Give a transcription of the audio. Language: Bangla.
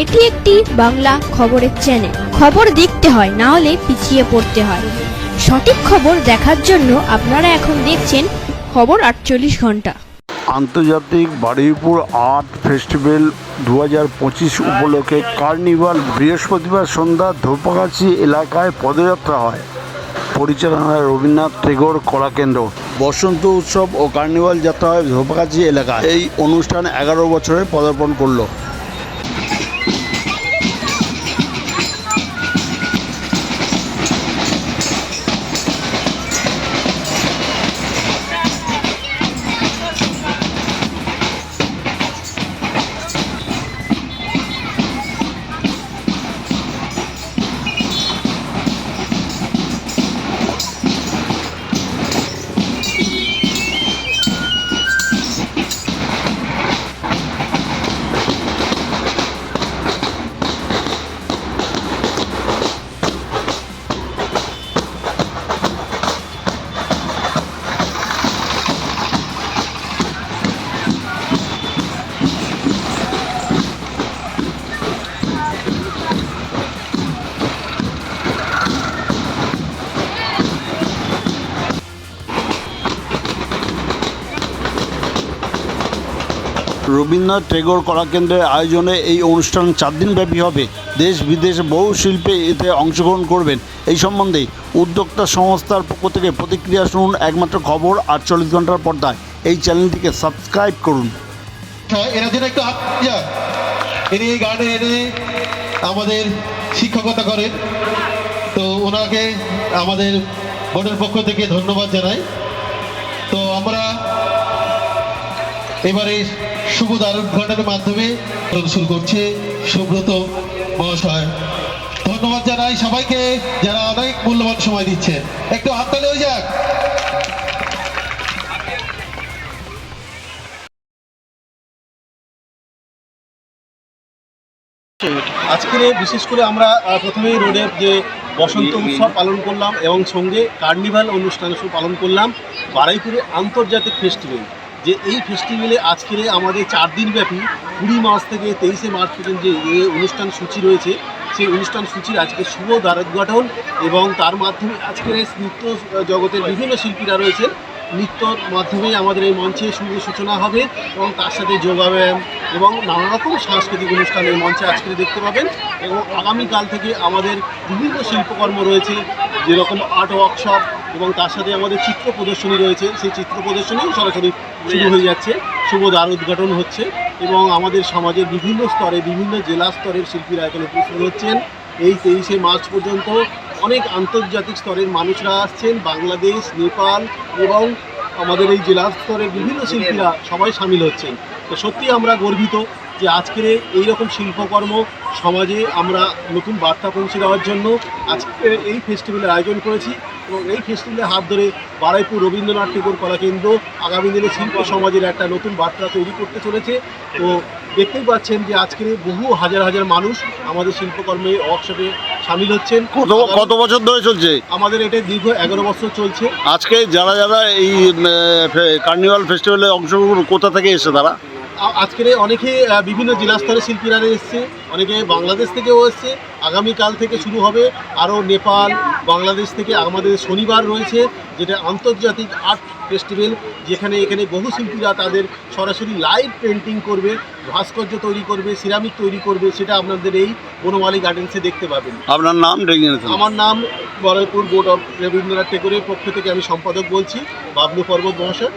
এটি একটি বাংলা খবরের চ্যানেল খবর দেখতে হয় না হলে পিছিয়ে পড়তে হয়। সঠিক খবর দেখার জন্য আপনারা এখন দেখছেন খবর আটচল্লিশ ঘণ্টা। আন্তর্জাতিক বারুইপুর আর্ট ফেস্টিভ্যাল দু হাজার পঁচিশ উপলক্ষে কার্নিভাল বৃহস্পতিবার সন্ধ্যা ধূপগাছি এলাকায় পদযাত্রা হয়। পরিচালনায় রবীন্দ্রনাথ টেগোর কলাকেন্দ্র। বসন্ত উৎসব ও কার্নিভাল যাত্রা হয় ধূপগাছি এলাকায়। এই অনুষ্ঠান এগারো বছরে পদার্পণ করল। রবীন্দ্রনাথ টেগোর কলাকেন্দ্রের আয়োজনে এই অনুষ্ঠান চার দিন ব্যাপী হবে। দেশ বিদেশে বহু শিল্পী এতে অংশগ্রহণ করবেন। এই সম্বন্ধে উদ্যোক্তা সংস্থার পক্ষ থেকে প্রতিক্রিয়া শুনুন একমাত্র খবর আটচল্লিশ ঘণ্টার পর্দায়। এই চ্যানেলটিকে সাবস্ক্রাইব করুন। হ্যাঁ, হাত যাক। এই গানে এনে আমাদের শিক্ষকতা করেন। তো ওনাকে আমাদের বোর্ডের পক্ষ থেকে ধন্যবাদ জানাই। তো আমরা এবারে শুভ দারুণ ঘটনার মাধ্যমে প্রদর্শন করছে সুব্রত মহাশয়। ধন্যবাদ জানাই সবাইকে যারা অনেক মূল্যবান সময় দিচ্ছে একটু হাততালি হয়ে যাক। আজকের এই বিশেষ করে আমরা প্রথমেই রোডের যে বসন্ত উৎসব পালন করলাম এবং সঙ্গে কার্নিভাল অনুষ্ঠান পালন করলাম, বারাইপুরে আন্তর্জাতিক ফেস্টিভ্যাল। যে এই ফেস্টিভ্যালে আজকের আমাদের চার দিন ব্যাপী কুড়ি মার্চ থেকে তেইশে মার্চ পর্যন্ত যে অনুষ্ঠান সূচি রয়েছে, সেই অনুষ্ঠান সূচির আজকে শুভ দ্বারোদ্ঘাটন এবং তার মাধ্যমে আজকের নৃত্য জগতের বিভিন্ন শিল্পীরা রয়েছেন। নৃত্যর মাধ্যমে আমাদের এই মঞ্চে শুভ সূচনা হবে এবং তার সাথে যোগাব্যায়াম এবং নানা রকম সাংস্কৃতিক অনুষ্ঠান এই মঞ্চে আজকে দেখতে পাবেন এবং আগামীকাল থেকে আমাদের বিভিন্ন শিল্পকর্ম রয়েছে, যেরকম আর্ট ওয়ার্কশপ এবং তার সাথে আমাদের চিত্র প্রদর্শনী রয়েছে। সেই চিত্র প্রদর্শনীও সরাসরি শুরু হয়ে যাচ্ছে। শুভ দ্বার উদ্ঘাটন হচ্ছে এবং আমাদের সমাজের বিভিন্ন স্তরে, বিভিন্ন জেলা স্তরের শিল্পীরা এখানে উপস্থিত হচ্ছেন। এই তেইশে মার্চ পর্যন্ত অনেক আন্তর্জাতিক স্তরের মানুষরা আসছেন। বাংলাদেশ, নেপাল এবং আমাদের এই জেলা স্তরের বিভিন্ন শিল্পীরা সবাই সামিল হচ্ছেন। তো সত্যি আমরা গর্বিত যে আজকের এই রকম শিল্পকর্ম সমাজে আমরা নতুন বার্তা পৌঁছে দেওয়ার জন্য আজকে এই ফেস্টিভ্যালের আয়োজন করেছি এবং এই ফেস্টিভ্যালের হাত ধরে বারাইপুর রবীন্দ্রনাথ ঠাকুর কলাকেন্দ্র আগামী দিনে শিল্প সমাজের একটা নতুন বার্তা তৈরি করতে চলেছে। তো দেখতেই পাচ্ছেন যে আজকের বহু হাজার হাজার মানুষ আমাদের শিল্পকর্মে ওয়ার্কশপে সামিল হচ্ছেন। কত বছর ধরে চলছে? আমাদের এটা দীর্ঘ এগারো বছর চলছে। আজকে যারা যারা এই কার্নিভাল ফেস্টিভ্যালে অংশগ্রহণ কোথা থেকে এসে তারা? আজকের অনেকে বিভিন্ন জেলা স্তরের শিল্পীরা এসছে অনেকে বাংলাদেশ থেকেও এসছে। আগামীকাল থেকে শুরু হবে আরও নেপাল বাংলাদেশ থেকে আমাদের শনিবার রয়েছে যেটা আন্তর্জাতিক আর্ট ফেস্টিভ্যাল যেখানে এখানে বহু শিল্পীরা তাদের সরাসরি লাইভ পেন্টিং করবে ভাস্কর্য তৈরি করবে সিরামিক তৈরি করবে সেটা আপনাদের এই বনমালী গার্ডেন্সে দেখতে পাবেন। আপনার নাম আমার নাম বরাইপুর বোর্ড অফ রবীন্দ্রনাথ টেগোরের পক্ষ থেকে আমি সম্পাদক বলছি বাবলু পর্বত মহাশয়।